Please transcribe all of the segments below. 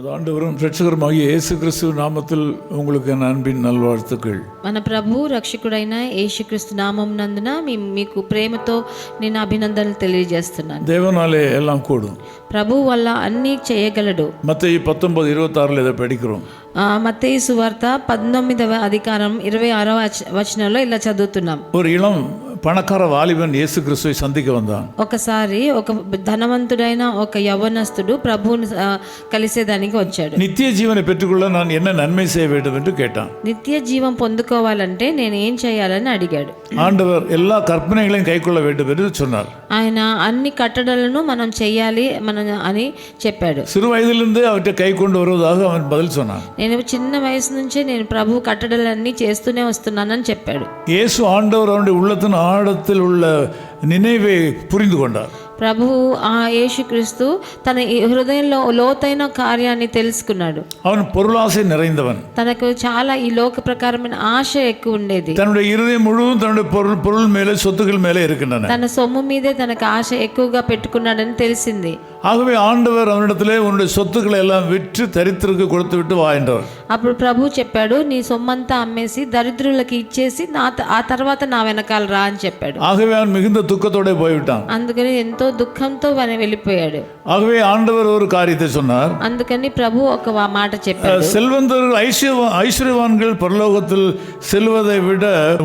நமது ஆண்டவரும் ரட்சகருமாகிய இயேசு கிறிஸ்துவ நாமத்தில் உங்களுக்கு என் அன்பின் நல்வாழ்த்துக்கள் మన ప్రభు రక్షకుడైన యేసుక్రీస్తు నామం నందున మీ మీకు ప్రేమతో నేను అభినందనలు తెలియజేస్తున్నాను தேவனாலே எல்லாம் கூடும் ప్రభు వల్ల అన్నీ చేయగలడు மத்திய பத்தொன்பது இருபத்தாறில் இதை படிக்கிறோம் ఆ, మత్తయి సువార్త పద్దెనిమిదవ అధికారం ఇరవై ఆరవ వచ- వచనంలో ఇలా చదువుతున్నాం ஒரு இளம் பணக்கார வாலிபன் இயேசு கிறிஸ்துவை சந்திக்க வந்தான் ఒకసారి ఒక ధనవంతుడైన ఒక యవనస్తుడు ప్రభువుని ఆ, కలిసేదానికి వచ్చాడు நித்திய ஜீவனை பெற்றுக்கொள்ள நான் என்ன நன்மை செய்ய வேண்டும் என்று கேட்டான் నిత్య జీవం పొందుకోవాలంటే నేను ఏం చేయాలని అడిగాడు ஆண்டவர் எல்லா கற்பனைகளையும் கைக்கொள்ள வேண்டும் என்று சொன்னார் ఆయన అన్ని కట్టడలను మనం చెయ్యాలి మనం అని చెప్పాడు சிறு வயதிலிருந்தே அவற்றை கை கொண்டு வருவதாக அவன் பதில் சொன்னான் నేను చిన్న వయసు నుంచే నేను ప్రభు కట్టడలన్నీ చేస్తూనే వస్తున్నానని చెప్పాడు இயேசு ஆண்டவர் அவனுடைய உள்ளத்தின் ஆழத்தில் உள்ள நினைவை புரிந்து கொண்டார் ప్రభువు ఆ యేసుక్రీస్తు తన ఈ హృదయంలో లోతైన కార్యాన్ని తెలుసుకున్నాడు அவன் பொருளாசை நிறைந்தவன் తనకు చాలా ఈ లోక ప్రకారమైన ఆశ ఎక్కువ ఉండేది தன்னுடைய இருதயம் முழுவதும் தன்னுடைய பொருள் பொருள் மேலே சொத்துக்கள் மேலே இருக்கின்றன తన సొమ్ము మీదే తనకు ఆశ ఎక్కువగా పెట్టుకున్నాడని తెలిసింది ஆகவே ஆண்டவர் அவனிடத்திலே உன்னுடைய சொத்துக்களை எல்லாம் விற்று தரித்திற்கு கொடுத்து விட்டு வா என்றவர் అప్పుడు ప్రభు చెప్పాడు నీ సొమ్మంతా అమ్మేసి దరిద్రులకి ఇచ్చేసి నా త- ఆ తర్వాత నా వెనకాల రా అని చెప్పాడు ஆகவே அவன் மிகுந்த துக்கத்தோட போய்விட்டான் అందుకని ఎంతో దుఃఖంతో ఆయన వెళ్ళిపోయాడు ஆகவே ஆண்டவர் ஒரு காரியத்தை சொன்னார் అందుకని ప్రభు ఒక వా- మాట చెప్పాడు செல்வந்தர் ஐஸ்வர்ய ஐஸ்வர்யவான்கள் பரலோகத்தில் செல்வதை விட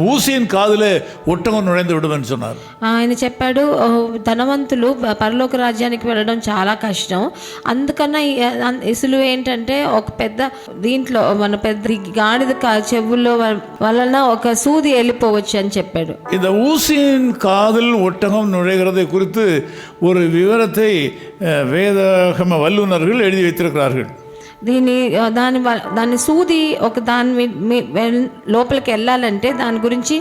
ஊசியின் காதிலே ஒட்டகம் நுழைந்து விடுவேன் சொன்னார் ఆయన చెప్పాడు "ఓ, ధనవంతులు ప- పరలోక రాజ్యానికి వెళ్ళడం చాలా కష్టం అందుకన్నా ఈ- అన్- ఇసులు ఏంటంటే ఒక పెద్ద దీంట్లో మన పెద్ద ఈ గాడిద కా- చెవుల్లో వ- వలన ఒక సూది వెళ్ళిపోవచ్చు అని చెప్పాడు இந்த ஊசியின் காதில் ஒட்டகம் நுழைகிறதை குறித்து ஒரு விவரத்தை அஹ், வேதாகம வல்லுநர்கள் எழுதி வைத்திருக்கிறார்கள் దీని ఆ, దాని వ- దాని సూది ఒక దాని మీ- మీ- వెల్- లోపలికి వెళ్ళాలంటే దాని గురించి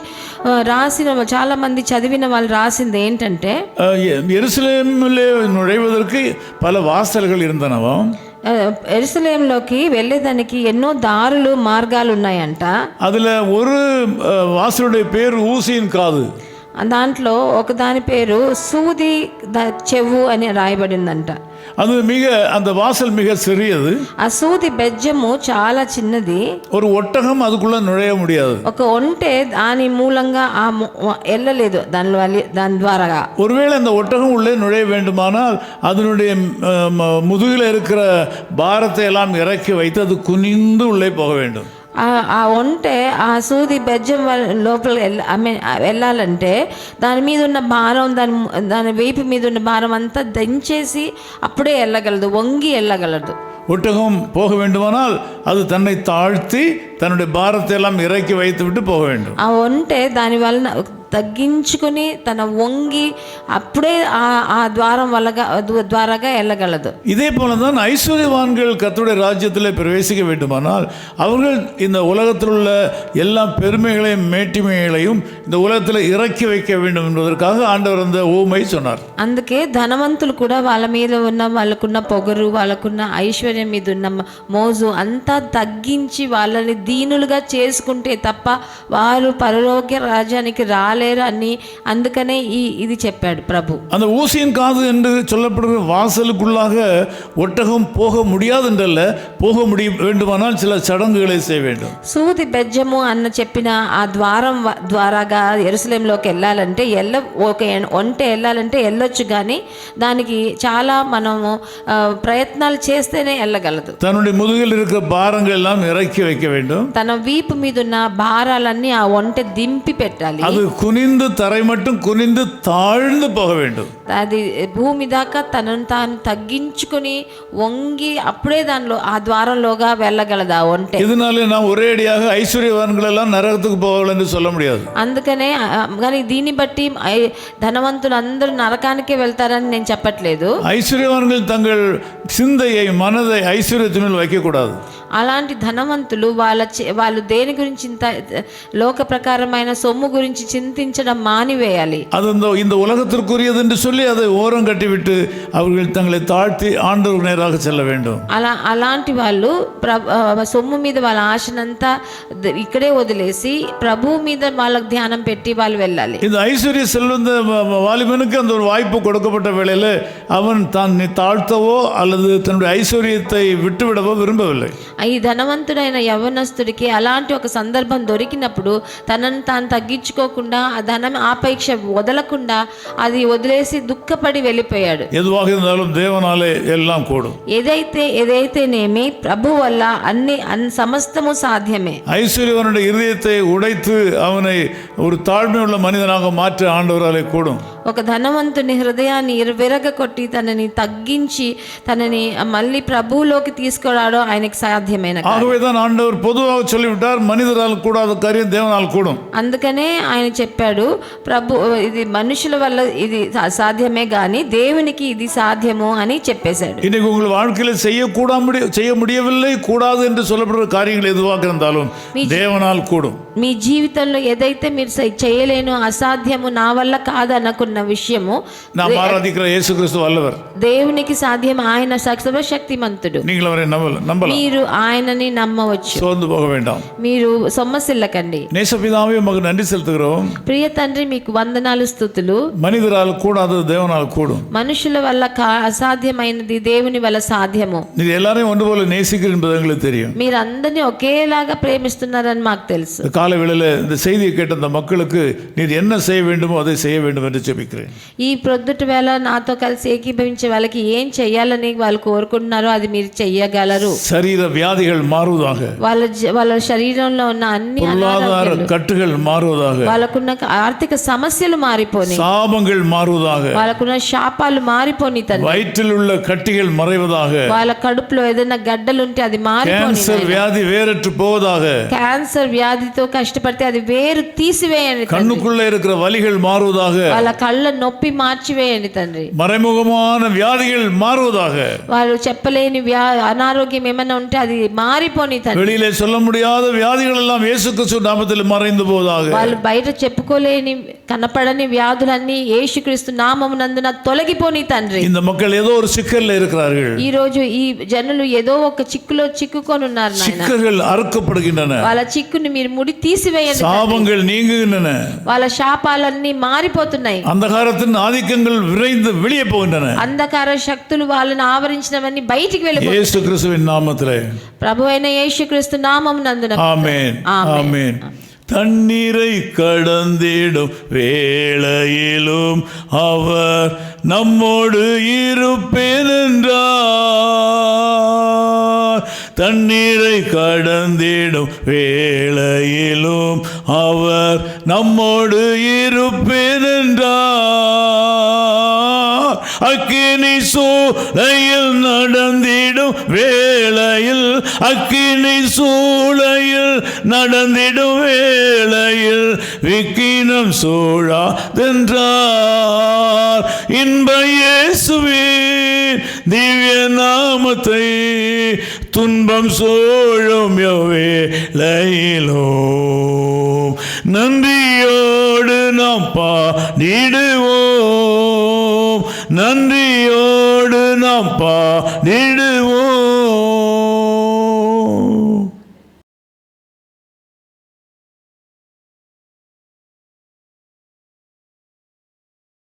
ఆ, రాసిన చాలా మంది చదివిన వాళ్ళు రాసింది ఏంటంటే அஹ், எ- எருசலேமிலே நுழைவதற்கு பல வாசல்கள் இருந்தனவாம் ఆ, ఎరుసలేంలోకి వెళ్ళేదానికి ఎన్నో దారులు మార్గాలు ఉన్నాయంట அதில் ஒரு அஹ், வாசலுடைய பேர் ஊசியின் காது దాంట్లో ఒక దాని పేరు సూది ద- చెవు అని రాయబడిందంట அது மிக அந்த வாசல் மிக சிறியது ఆ సూది బెజ్జము చాలా చిన్నది ஒரு ஒட்டகம் அதுக்குள்ள நுழைய முடியாது ఒక ఒంటె దాని మూలంగా ఆ ము- వెళ్ళలేదు దాని వలి- దాని ద్వారా ஒருவேளை அந்த ஒட்டகம் உள்ளே நுழைய வேண்டுமானால் அதனுடைய அஹ், ம- முதுகில் இருக்கிற பாரத்தை எல்லாம் இறக்கி வைத்து அது குனிந்து உள்ளே போக வேண்டும் ఆ ఆ ఒంటె ఆ సూది బెజ్జం వల్ల- లోపల వెళ్ళ- ఐ మీన్ వెళ్ళాలంటే దాని మీద ఉన్న భారం దాని ము- దాని వేపు మీద ఉన్న భారం అంతా దంచేసి అప్పుడే వెళ్ళగలదు వంగి వెళ్ళగలదు ஒட்டகம் போக வேண்டுமானால் அது தன்னை தாழ்த்தி தன்னுடைய பாரத்தை எல்லாம் இறக்கி வைத்து விட்டு போக வேண்டும் ఆ ఒంటె దాని వలన తగ్గించుకొని తన వంగి అప్పుడే ఆ ఆ ద్వారం వల్లగా ద్వా- ద్వారాగా వెళ్ళగలదు இதே போல தான் ஐஸ்வர்யவான்கள் கர்த்தருடைய ராஜ்யத்தில் பிரவேசிக்க வேண்டுமானால் அவர்கள் இந்த உலகத்தில் உள்ள எல்லா பெருமைகளையும் மேட்டிமைகளையும் இந்த உலகத்தில் இறக்கி வைக்க வேண்டும் என்பதற்காக ஆண்டவர் அந்த ஊமை சொன்னார் అందుకే ధనవంతులు కూడా వాళ్ళ మీద ఉన్న వాళ్ళకున్న పొగరు వాళ్ళకున్న ఐశ్వర్యం మీద ఉన్న మ- మోజు అంతా తగ్గించి వాళ్ళని దీనులుగా చేసుకుంటే తప్ప వారు పరలోక రాజ్యానికి రాలేరు అని అందుకనే ఈ ఇది చెప్పాడు ప్రభు அந்த ஊசியின் காது என்று சொல்லப்படுகிற வாசலுக்குள்ளாக ஒட்டகம் போக முடியாது என்றல்ல போக முடிய வேண்டுமானால் சில சடங்குகளை செய்ய வேண்டும் సూది బెజ్జము అన్న చెప్పిన ఆ ద్వారం వ- ద్వారాగా ఎరుసలేంలోకి వెళ్ళాలంటే ఎల్ల ఒక ఎన్- ఒంటె వెళ్ళాలంటే వెళ్ళొచ్చు కానీ దానికి చాలా మనము ఆ, ప్రయత్నాలు చేస్తేనే వెళ్ళగలదు தன்னுடைய முதுகில் இருக்கிற பாரங்கள் எல்லாம் இறக்கி வைக்க வேண்டும் తన వీపు మీద ఉన్న భారాలన్నీ ఆ ఒంటె దింపి పెట్టాలి அது குனிந்து தரை மட்டும் குனிந்து தாழ்ந்து போக வேண்டும் అది భూమి దాకా తనను తాను తగ్గించుకొని వంగి అప్పుడే దానిలో ఆ ద్వారంలోగా వెళ్ళగలదు ఆ ఒంటె இதனாலே நான் ஒரே அடியாக ஐஸ்வர்யவான்கள் எல்லாம் நரகத்துக்கு போகலாம் என்று சொல்ல முடியாது అందుకనే ఆ, కానీ దీన్ని బట్టి ఐ- ధనవంతులు అందరూ నరకానికే వెళ్తారని నేను చెప్పట్లేదు ஐஸ்வர்யவான்கள் தங்கள் சிந்தையை மனதை ஐஸ்வர்யத்தின் மேல் வைக்கக்கூடாது అలాంటి ధనవంతులు వాళ్ళ చే- వాళ్ళు దేని గురించి ఇంత లోక ప్రకారమైన సొమ్ము గురించి చింతించడం మానివేయాలి அது இந்த இந்த உலகத்திற்குரியது என்று சொல்லி அதை ஓரம் கட்டிவிட்டு அவர்கள் தங்களை தாழ்த்தி ஆண்டவர் நேராக செல்ல வேண்டும் అలా అలాంటి వాళ్ళు ప్ర ఆ, సొమ్ము మీద వాళ్ళ ఆశనంతా ద- ఇక్కడే వదిలేసి ప్రభువు మీద వాళ్ళకి ధ్యానం పెట్టి వాళ్ళు వెళ్ళాలి இந்த ஐஸ்வர்ய செல்வந்த வ- வ- வாலிபனுக்கு அந்த ஒரு வாய்ப்பு கொடுக்கப்பட்ட வேளையில் அவன் தான் நீ தாழ்த்தவோ அல்லது அல்லது தன்னுடைய ஐஸ்வர்யத்தை விட்டுவிடவோ விரும்பவில்லை ఈ ధనవంతుడైన యవ్వనస్తుడికి అలాంటి ఒక సందర్భం దొరికినప్పుడు తనను తాను తగ్గించుకోకుండా ఆ ధనం ఆపేక్ష వదలకుండా అది వదిలేసి దుఃఖపడి వెళ్ళిపోయాడు எதுவாக இருந்தாலும் தேவனாலே எல்லாம் கூடும் ఏదైతే ఏదైతేనేమి ప్రభు వల్ల అన్ని అన్ సమస్తము సాధ్యమే ஐஸ்வர்யவனுடைய இருதயத்தை உடைத்து அவனை ஒரு தாழ்மையுள்ள மனிதனாக மாற்ற ஆண்டவராலே கூடும் ఒక ధనవంతుని హృదయాన్ని ఇరు- విరగకొట్టి తనని తగ్గించి తనని మళ్ళీ ప్రభువులోకి తీసుకురావడం ఆయనకి సాధ్యమైన కార్యం. ஆகவே தான் ஆண்டவர் பொதுவாக சொல்லிவிட்டார் மனிதரால் கூடாத காரியம் தேவனால் கூடும் అందుకనే ఆయన చెప్పాడు ప్రభు ఇది మనుషుల వల్ల ఇది సా- సాధ్యమే కానీ దేవునికి ఇది సాధ్యము అని చెప్పేశాడు இன்னைக்கு உங்கள் வாழ்க்கையில் செய்யக்கூடா முடி செய்ய முடியவில்லை கூடாது என்று சொல்லப்படுற காரியங்கள் எதுவாக இருந்தாலும் தேவனால் கூடும் మీ జీవితంలో ఏదైతే మీరు సై- చేయలేను అసాధ్యము నా వల్ల కాదనుకున్న విషయము நாம் ஆராதிக்கிற இயேசு கிறிஸ்து வல்லவர் దేవునికి సాధ్యం ఆయన సర్వశక్తిమంతుడు நீங்கள் அவரை நம்பல நம்பலாம் మీరు ఆయనని నమ్మవచ్చు சோர்ந்து போக வேண்டாம் మీరు సొమ్మసిల్లకండి நேசபிதாவே மகன் நன்றி செலுத்துகிறோம் ప్రియ తండ్రి మీకు వందనాలు స్థుతులు மனிதரால் கூடாதது தேவனால் கூடும் మనుషుల వల్ల కా అసాధ్యమైనది దేవుని వల్ల సాధ్యము நீ எல்லாரையும் ஒன்று போல நேசிக்கிறீர்கள் என்பது எங்களுக்கு தெரியும் మీరు అందరినీ ఒకేలాగా ప్రేమిస్తున్నారని మాకు తెలుసు இந்த காலை வேளையில் இந்த செய்தியை கேட்ட அந்த மக்களுக்கு நீர் என்ன செய்ய வேண்டுமோ அதை செய்ய வேண்டும் என்று ஜெபிக்கிறேன் ఈ ప్రొద్దుటి వేళ నాతో కలిసి ఏకీభవించే వాళ్ళకి ఏం చెయ్యాలని వాళ్ళు కోరుకుంటున్నారో అది మీరు చెయ్యగలరు சரீர வியாதிகள் மாறுவதாக వాళ్ళ జ- వాళ్ళ శరీరంలో ఉన్న అన్ని பொருளாதார అనారోగ్యాలు கட்டுகள் மாறுவதாக వాళ్ళకున్న ఆర్థిక సమస్యలు మారిపోని சாபங்கள் மாறுவதாக వాళ్ళకున్న శాపాలు మారిపోని తండ్రి வயிற்றில் உள்ள கட்டிகள் மறைவதாக వాళ్ళ కడుపులో ఏదైనా గడ్డలుంటే అది మారిపోని கேன்சர் வியாதி வேறற்று போவதாக క్యాన్సర్ వ్యాధితో కష్టపడితే అది వేరు తీసివేయండి తండ్రి. கண்ணுக்குள்ள இருக்கிற வலிகள் மாறுவதாக వాళ్ళ కళ్ళ నొప్పి మార్చివేయండి తండ్రి மறைமுகமான வியாதிகள் மாறுவதாக వాళ్ళు చెప్పలేని వ్యా అనారోగ్యం ఏమైనా ఉంటే అది మారిపోని తండ్రి வெளியிலே சொல்ல முடியாத வியாதிகள் எல்லாம் இயேசு கிறிஸ்து நாமத்தில் மறைந்து போவதாக వాళ్ళు బయట చెప్పుకోలేని కనపడని వ్యాధులన్నీ యేసుక్రీస్తు నామమునందున తొలగిపోని తండ్రి இந்த மக்கள் ஏதோ ஒரு சிக்கல்ல இருக்கிறார்கள் ఈ రోజు ఈ జనులు ఏదో ఒక చిక్కులో చిక్కుకొని ఉన్నారు నాయన சிக்கல்கள் அறுக்கப்படுகின்றன వాళ్ళ చిక్కుని మీరు ముడి తీసివేయండి சாபங்கள் நீங்குகின்றன వాళ్ళ శాపాలన్నీ మారిపోతున్నాయి அந்தகாரத்தின் ஆதிக்கங்கள் விரைந்து வெளியே போகின்றன అంధకార శక్తులు వాళ్ళని ఆవరించినవన్నీ బయటికి వెళ్ళిపో இயேசு கிறிஸ்துவின் நாமத்திலே ప్రభు అయిన యేసుక్రీస్తు నామం నందున ஆமென் ஆமென். ஆமென் தண்ணீரை கடந்திடும் வேளையிலும் அவர் நம்மோடு இருப்பேனென்றார். தண்ணீரை கடந்திடும் வேளையிலும் அவர் நம்மோடு இருப்பேனென்றார். அக்கினி சூளையில் நடந்திடும் வேளையில் அக்கினி சூளையில் நடந்திடும் வேளையில் விக்கினம் சூழாதென்றார் இன்ப இயேசுவின் திவ்ய நாமத்தை துன்பம் சூழும் வேளையிலும் நன்றியோடு நாம் பாடிடுவோம். நன்றியோடு நாம் பாடிடுவோம்.